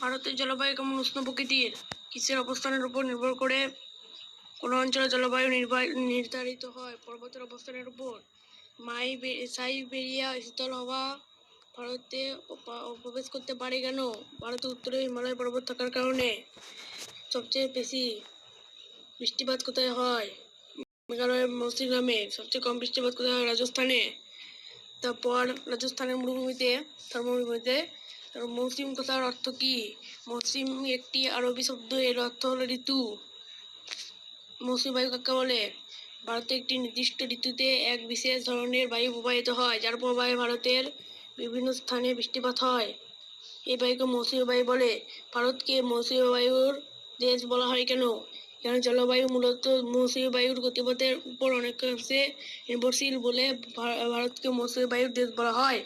ভারতের জলবায়ু কেমন উষ্ণ প্রকৃতির? কিসের অবস্থানের উপর নির্ভর করে কোনো অঞ্চলের জলবায়ু নির্ধারিত হয়? পর্বতের অবস্থানের উপর? মাই সাইবেরিয়া শীতল হওয়া ভারতে প্রবেশ করতে পারে কেন? ভারতের উত্তরে হিমালয় পর্বত থাকার কারণে সবচেয়ে বেশি বৃষ্টিপাত কোথায় হয়? মেঘালয়ের মৌসিগ্রামে সবচেয়ে কম বৃষ্টিপাত কোথায় হয় রাজস্থানে? তারপর রাজস্থানের মরুভূমিতে তার মৌসুম কথার অর্থ কি? মৌসুম একটি আরবি শব্দ, এর অর্থ হলো ঋতু। মৌসুমী বায়ু কাকে বলে? ভারতে একটি নির্দিষ্ট ঋতুতে এক বিশেষ ধরনের বায়ু প্রবাহিত হয়, যার প্রবাহে ভারতের বিভিন্ন স্থানে বৃষ্টিপাত হয়। এই বায়ুকে মৌসুমী বায়ু বলে। ভারতকে মৌসুমী বায়ুর দেশ বলা হয় কেন? এখানে জলবায়ু মূলত মৌসুমী বায়ুর গতিপথের উপর অনেকাংশে নির্ভরশীল বলে ভারতকে মৌসুমী বায়ুর দেশ বলা হয়?